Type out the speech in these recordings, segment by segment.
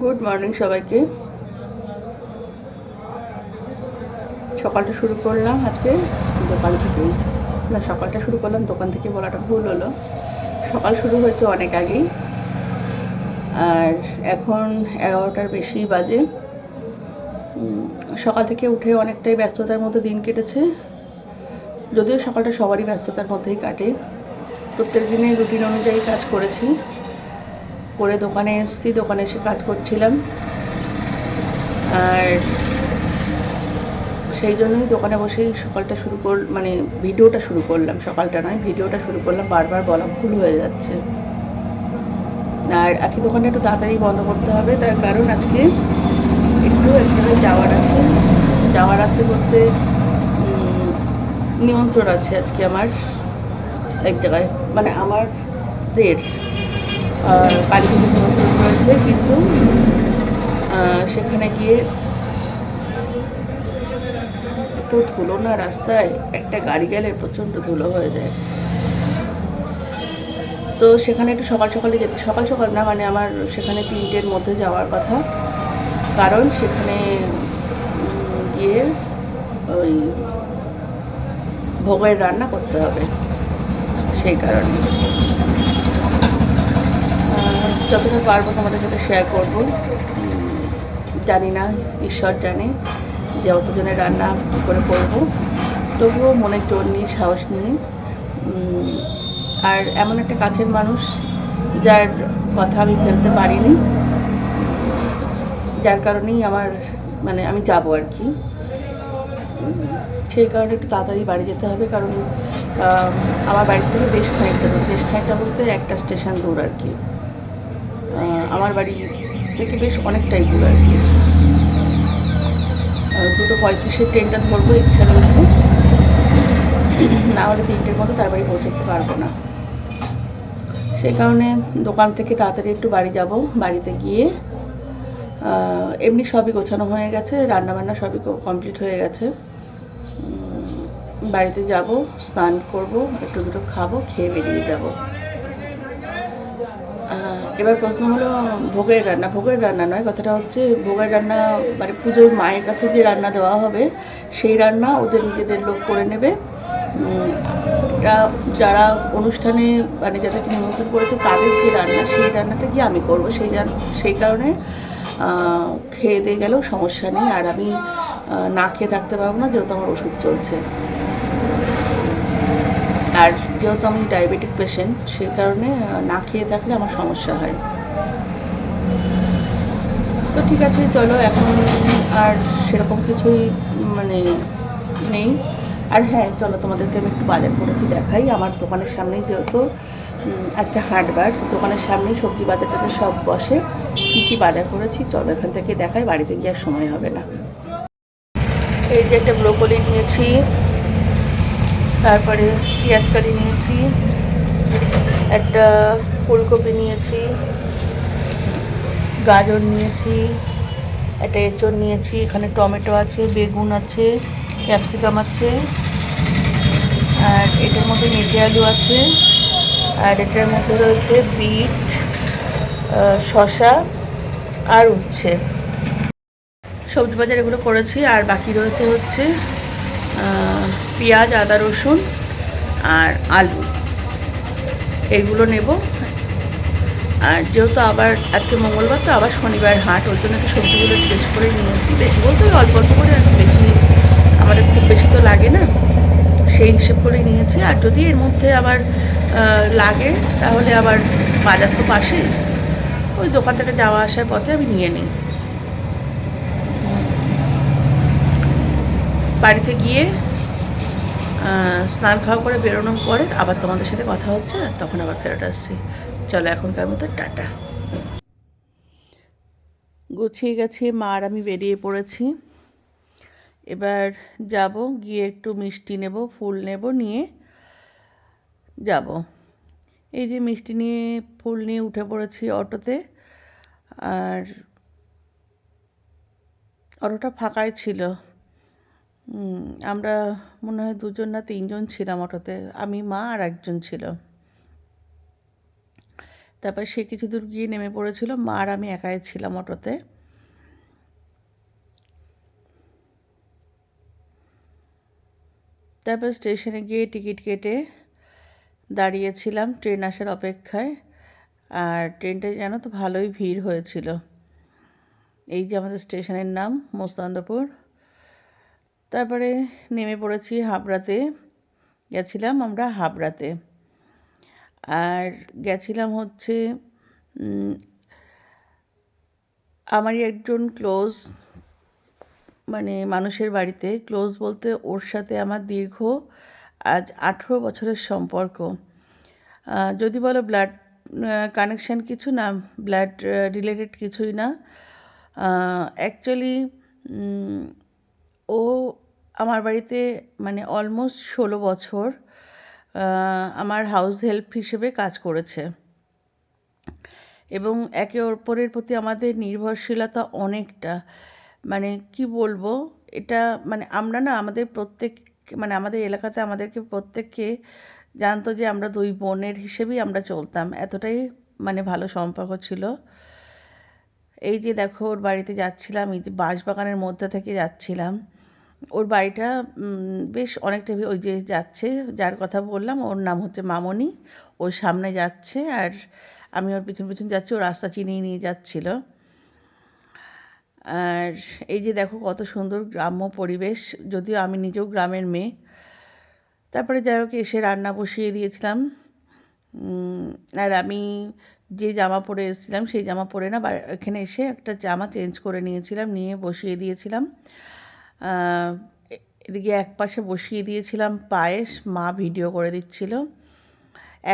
Good morning সবাইকে। সকালটা শুরু করলাম আজকে দোকান থেকে না, সকালটা শুরু করলাম, দোকান থেকে বলাটা ভুল হলো। সকাল শুরু হয়েছে অনেক আগেই। আর এখন এগারোটার বেশি বাজে। সকাল থেকে উঠে অনেকটাই ব্যস্ততার মধ্যে দিন কেটেছে। যদিও সকালটা সবারই ব্যস্ততার মধ্যেই কাটে। প্রত্যেক দিনে রুটিন অনুযায়ী কাজ করেছি। করে দোকানে এসেছি, দোকানে এসে কাজ করছিলাম। আর সেই জন্যই দোকানে বসেই সকালটা শুরু কর মানে ভিডিওটা শুরু করলাম, সকালটা নয়, ভিডিওটা শুরু করলাম, বারবার বলা ভুল হয়ে যাচ্ছে। আর আজকে দোকানটা একটু তাড়াতাড়ি বন্ধ করতে হবে, তার কারণ আজকে একটু এখানে যাওয়ার আছে। যাওয়ার আছে বলতে নিমন্ত্রণ আছে আজকে আমার এক জায়গায় মানে আমার দের কালী পুজো রয়েছে কিন্তু সেখানে গিয়ে এত ধুলো না রাস্তায় একটা গাড়ি গেলে প্রচণ্ড ধুলো হয়ে যায়। তো সেখানে একটু সকাল সকালে যেতে, সকাল সকাল না মানে আমার সেখানে তিনটের মধ্যে যাওয়ার কথা। কারণ সেখানে গিয়ে ওই ভোগের রান্না করতে হবে। সেই কারণে। যতটা পারব তোমাদের সাথে শেয়ার করব। জানি না, ঈশ্বর জানে যে অতজনের রান্না কী করে করব। তবুও মনে জোর নিয়ে, সাহস নিয়ে আর এমন একটা কাছের মানুষ যার কথা আমি ফেলতে পারিনি। যার কারণেই আমার মানে আমি যাব আর কি। সেই কারণে একটু তাড়াতাড়ি বাড়ি যেতে হবে, কারণ আমার বাড়ি থেকে বেশ খানিকটা বেশ খানিকটা বলতে একটা স্টেশন দূর আর কি। আমার বাড়ি থেকে বেশ অনেকটাই দূর আর কি। দুটো পঁয়ত্রিশের ট্রেনটা ধরবো, ইচ্ছা রয়েছে। না হলে তিনটের মতো তার বাড়ি পৌঁছাতে পারব না। সেই কারণে দোকান থেকে তাড়াতাড়ি একটু বাড়ি যাব। বাড়িতে গিয়ে এমনি সবই গোছানো হয়ে গেছে, রান্নাবান্না সবই কমপ্লিট হয়ে গেছে। বাড়িতে যাব, স্নান করব, একটু দুটো খাব, খেয়ে বেরিয়ে যাব। এবার প্রশ্ন হলো ভোগের রান্না। ভোগের রান্না নয়, কথাটা হচ্ছে ভোগের রান্না মানে পুজোর মায়ের কাছে যে রান্না দেওয়া হবে, সেই রান্না ওদের নিজেদের লোক করে নেবে। যারা অনুষ্ঠানে মানে যাদেরকে নিমন্ত্রণ করেছে, তাদের যে রান্না, সেই রান্নাটা গিয়ে আমি করব। সেই সেই কারণে খেয়ে দিয়ে গেলেও সমস্যা নেই। আর আমি না খেয়ে থাকতে পারব না, যেহেতু আমার ওষুধ চলছে। আর যেহেতু আমি ডায়াবেটিক পেশেন্ট সেই কারণে না খেয়ে থাকলে আমার সমস্যা হয়। তো ঠিক আছে, চলো, এখন আর সেরকম কিছুই মানে নেই। আর হ্যাঁ চলো, তোমাদেরকে আমি একটু বাজার করেছি, দেখাই। আমার দোকানের সামনেই যেহেতু একটা হাটবার দোকানের সামনেই সবজি বাজারটাতে সব বসে। কী কী বাজার করেছি, চলো, এখান থেকে দেখাই, বাড়িতে গিয়ে সময় হবে না। এই যে একটা ব্রোকলি নিয়েছি। তারপরে পেঁয়াজকালি নিয়েছি, একটা ফুলকপি নিয়েছি, গাজর নিয়েছি, একটা এঁচড় নিয়েছি, এখানে টমেটো আছে, বেগুন আছে, ক্যাপসিকাম আছে, আর এটার মধ্যে মেটে আলু আছে, আর এটার মধ্যে রয়েছে বিট শসা আর উচ্ছে। সবজি বাজার এগুলো করেছি, আর বাকি রয়েছে হচ্ছে পেঁয়াজ, আদা, রসুন আর আলু। এইগুলো নেব। আর যেহেতু আবার আজকে মঙ্গলবার, তো আবার শনিবার হাট ওই জন্য একটু সবজিগুলো বেশি করে নিয়েছি। বেশি বলতে অল্প অল্প করে আর বেশি আমাদের খুব বেশি তো লাগে না। সেই হিসেব করে নিয়েছি। আর যদি এর মধ্যে আবার লাগে, তাহলে আবার বাজার তো পাশেই। ওই দোকান থেকে যাওয়া আসার পথে আমি নিয়ে নিই। বাড়িতে গিয়ে স্নান খাওয়া করে বেরোনোর পরে আবার তোমাদের সাথে কথা হচ্ছে আর তখন আবার ফেরত আসছি। চলো এখনকার মতো টাটা। গুছিয়ে গেছি, মা আর আমি বেরিয়ে পড়েছি। এবার যাব, গিয়ে একটু মিষ্টি নেব, ফুল নেব নিয়ে যাব। এই যে মিষ্টি নিয়ে, ফুল নিয়ে উঠে পড়েছি অটোতে। আর অটোটা ফাঁকাই ছিল। আমরা মনে হয় দুজন না তিনজন ছিলাম অটোতে আমি, মা আর একজন ছিল। তারপর সে কিছু দূর গিয়ে নেমে পড়েছিল। মা আর আমি একাই ছিলাম অটোতে তারপর স্টেশনে গিয়ে টিকিট কেটে দাঁড়িয়েছিলাম ট্রেন আসার অপেক্ষায়। আর ট্রেনটা জানো তো ভালোই ভিড় হয়েছিল। এই যে আমাদের স্টেশনের নাম মোস্তান্দপুর তারপরে নেমে পড়েছি হাবড়াতে। গেছিলাম আমরা হাবড়াতে। আর গেছিলাম হচ্ছে আমারই একজন ক্লোজ মানে মানুষের বাড়িতে। ক্লোজ বলতে ওর সাথে আমার দীর্ঘ আজ আঠেরো বছরের সম্পর্ক। যদি বলো ব্লাড কানেকশান কিছু না ব্লাড রিলেটেড কিছুই না। অ্যাকচুয়ালি ও আমার বাড়িতে মানে অলমোস্ট ষোলো বছর আমার হাউস হেল্প হিসেবে কাজ করেছে। এবং একে অপরের প্রতি আমাদের নির্ভরশীলতা অনেকটা মানে কি বলব, এটা মানে আমরা না আমাদের প্রত্যেক মানে আমাদের এলাকাতে আমাদেরকে প্রত্যেককে জানতো যে আমরা দুই বোনের হিসেবেই আমরা চলতাম, এতটাই মানে ভালো সম্পর্ক ছিল। এই যে দেখো ওর বাড়িতে যাচ্ছিলাম, এই যে বাঁশবাগানের মধ্যে থেকে যাচ্ছিলাম। ওর বাড়িটা বেশ অনেকটা ওই যে যাচ্ছে, যার কথা বললাম, ওর নাম হচ্ছে মামনি। ওর সামনে যাচ্ছে আর আমি ওর পিছন পিছন যাচ্ছি, ও রাস্তা চিনিয়ে নিয়ে যাচ্ছিল। আর এই যে দেখো কত সুন্দর গ্রাম্য পরিবেশ, যদিও আমি নিজেও গ্রামের মেয়ে। তারপরে যাই হোক, এসে রান্না বসিয়ে দিয়েছিলাম। আর আমি যে জামা পরে এসেছিলাম, সেই জামা পরে না এখানে এসে একটা জামা চেঞ্জ করে নিয়েছিলাম, নিয়ে বসিয়ে দিয়েছিলাম। এদিকে এক পাশে বসিয়ে দিয়েছিলাম পায়েস, মা ভিডিও করে দিচ্ছিল।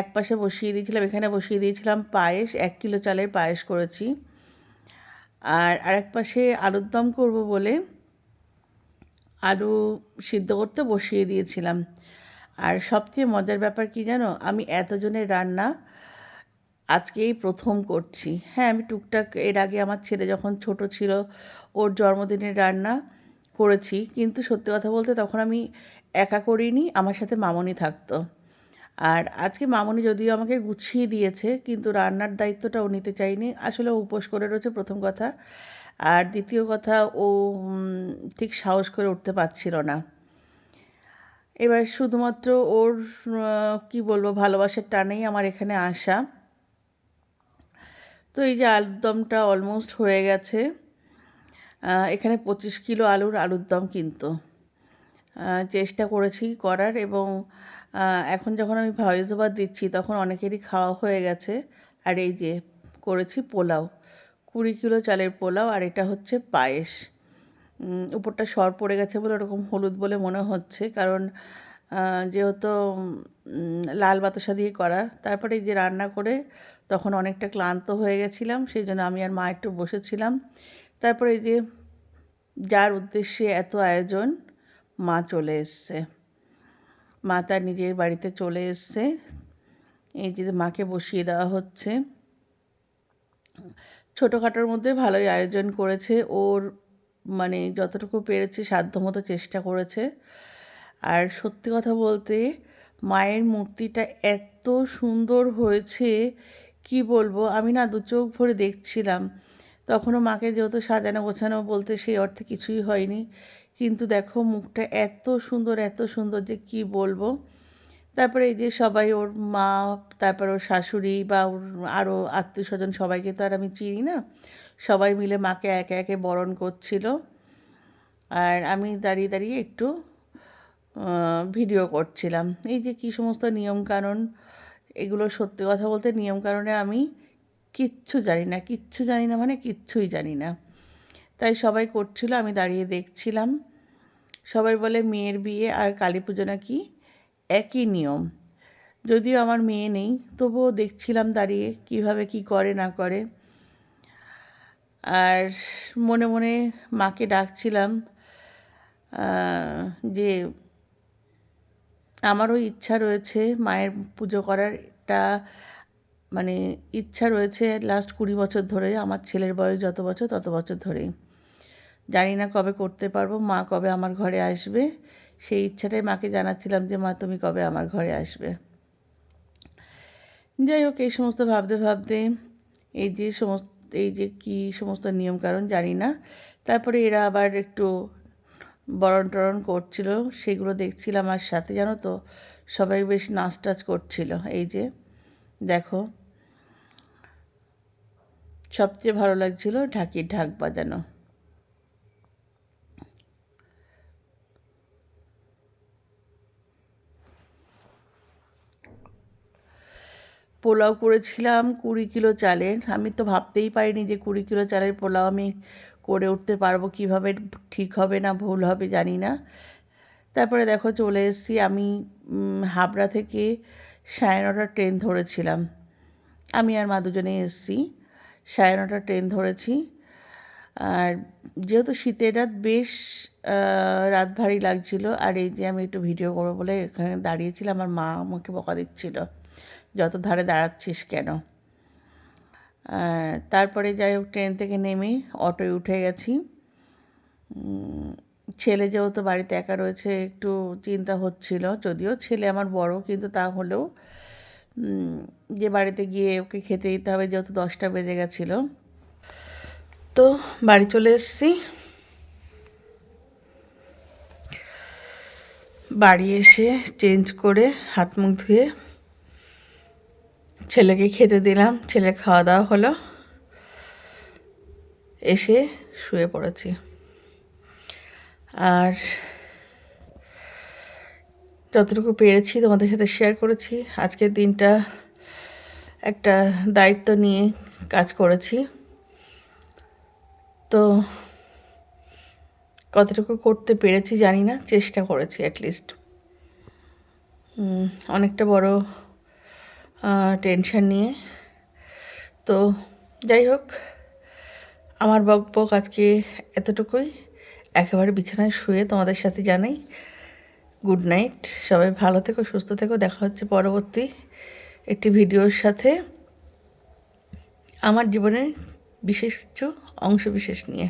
এক পাশে বসিয়ে দিয়েছিলাম, এখানে বসিয়ে দিয়েছিলাম পায়েস, এক কিলো চালের পায়েস করেছি। আর আরেক পাশে আলুর দম করব বলে আলু সিদ্ধ করতে বসিয়ে দিয়েছিলাম। আর সবচেয়ে মজার ব্যাপার কি জানো, আমি এতজনের রান্না আজকেই প্রথম করছি। হ্যাঁ আমি টুকটাক এর আগে আমার ছেলে যখন ছোট ছিল, ওর জন্মদিনের রান্না করেছি, কিন্তু সত্যি কথা বলতে তখন আমি একা করিনি, আমার সাথে মামনি থাকতো। আর আজকে মামনি যদিও আমাকে গুছিয়ে দিয়েছে, কিন্তু রান্নার দায়িত্বটা ও নিতে চাইনি আসলে উপোস করে রয়েছে প্রথম কথা। আর দ্বিতীয় কথা, ও ঠিক সাহস করে উঠতে পারছিল না। এবার শুধুমাত্র ওর কি বলব, ভালোবাসার টানেই আমার এখানে আসা। তো এই যে আলুর দমটা অলমোস্ট হয়ে গেছে। এখানে পঁচিশ কিলো আলুর আলুর দম কিন্তু। চেষ্টা করেছি করার এবং এখন যখন আমি ভয়েস দিচ্ছি তখন অনেকেরই খাওয়া হয়ে গেছে। আর এই যে করেছি পোলাও, কুড়ি কিলো চালের পোলাও আর এটা হচ্ছে পায়েস। উপরটা সর পড়ে গেছে বলে ওরকম হলুদ বলে মনে হচ্ছে কারণ যেহেতু লাল বাতাসা দিয়ে করা। তারপরে এই যে রান্না করে তখন অনেকটা ক্লান্ত হয়ে গেছিলাম, সেই জন্য আমি আর মা একটু বসেছিলাম। তারপরে যে যার উদ্দেশ্যে এত আয়োজন, মা চলে এসছে। মা তার নিজের বাড়িতে চলে এসছে। এই যে মাকে বসিয়ে দেওয়া হচ্ছে। ছোটোখাটোর মধ্যে ভালোই আয়োজন করেছে। ওর মানে যতটুকু পেরেছে, সাধ্যমতো চেষ্টা করেছে। আর সত্যি কথা বলতে, মায়ের মূর্তিটা এত সুন্দর হয়েছে, কি বলব? আমি না দু চোখ ভরে দেখছিলাম। তখনও মাকে যেহেতু সাজানো গোছানো বলতে সেই অর্থে কিছুই হয়নি। কিন্তু দেখো মুখটা এত সুন্দর এত সুন্দর যে কি বলব? তারপরে এই যে সবাই ওর মা, তারপর ওর শাশুড়ি বা ওর আরও আত্মীয় স্বজন সবাইকে তো আর আমি চিনি না। সবাই মিলে মাকে একে একে বরণ করছিল। আর আমি দাঁড়িয়ে দাঁড়িয়ে একটু ভিডিও করছিলাম। এই যে কী সমস্ত নিয়মকানুন, এগুলো সত্যি কথা বলতে নিয়মকানুনে আমি কিচ্ছু জানি না, কিচ্ছু জানি না মানে কিচ্ছুই জানি না। তাই সবাই করছিল, আমি দাঁড়িয়ে দেখছিলাম। সবাই বলে, মেয়ের বিয়ে আর কালী পুজো নাকি একই নিয়ম। যদিও আমার মেয়ে নেই, তবুও দেখছিলাম দাঁড়িয়ে কীভাবে কি করে না করে। আর মনে মনে মাকে ডাকছিলাম যে আমারও ইচ্ছা রয়েছে মায়ের পুজো করার। একটা মানে ইচ্ছা রয়েছে লাস্ট কুড়ি বছর ধরে আমার ছেলের বয়স যত বছর তত বছর ধরেই। জানি না কবে করতে পারব, মা কবে আমার ঘরে আসবে, সেই ইচ্ছাটাই মাকে জানাচ্ছিলাম যে, মা, তুমি কবে আমার ঘরে আসবে? যাই হোক, এই সমস্ত ভাবতে ভাবতে, এই যে সমস্ত, এই যে কী সমস্ত নিয়মকানুন জানি না। তারপরে এরা আবার একটু বরণ টরণ করছিল, সেগুলো দেখছিলাম আর সাথে, জানো তো, সবাই বেশ নাচ টাচ করছিল, এই যে দেখো। সবচেয়ে ভালো লাগছিল ঢাকির ঢাক বাজানো। পোলাও করেছিলাম কুড়ি কিলো চালের। আমি তো ভাবতেই পারিনি যে কুড়ি কিলো চালের পোলাও আমি করে উঠতে পারব, কীভাবে ঠিক হবে না, ভুল হবে জানি না। তারপরে দেখো চলে এসেছি আমি হাবড়া থেকে সাড়ে নটার ট্রেন ধরেছিলাম। আমি আর মা দুজনেই এসেছি। সাড়ে নটার ট্রেন ধরেছি। আর যেহেতু শীতের রাত বেশ রাত ভারী লাগছিল, আর এই যে আমি একটু ভিডিও করব বলে এখানে দাঁড়িয়েছিলাম, আমার মা আমাকে বকা দিচ্ছিল, যত ধারে দাঁড়াচ্ছিস কেন? তারপরে যাই হোক, ট্রেন থেকে নেমে অটোয় উঠে গেছি। ছেলে যেহেতু বাড়িতে একা রয়েছে, একটু চিন্তা হচ্ছিল। যদিও ছেলে আমার বড়, কিন্তু তা হলেও যে বাড়িতে গিয়ে ওকে খেতে দিতে হবে যেহেতু দশটা বেজে গেছিল। তো বাড়ি চলে এসেছি। বাড়ি এসে চেঞ্জ করে হাত মুখ ধুয়ে ছেলেকে খেতে দিলাম। ছেলে খাওয়া দাওয়া হলো। এসে শুয়ে পড়েছি। আর যতটুকু পেরেছি তোমাদের সাথে শেয়ার করেছি, আজকের দিনটা একটা দায়িত্ব নিয়ে কাজ করেছি। তো কতটুকু করতে পেরেছি জানি না, চেষ্টা করেছি অ্যাটলিস্ট অনেকটা বড় টেনশন নিয়ে। তো যাই হোক, আমার বক বক আজকে এতটুকুই। একেবারে বিছানায় শুয়ে তোমাদের সাথে জানাই গুড নাইট সবাই ভালো থেকো, সুস্থ থেকো। দেখা হচ্ছে পরবর্তী একটি ভিডিওর সাথে। আমার জীবনে বিশেষ কিছু অংশ বিশেষ নিয়ে।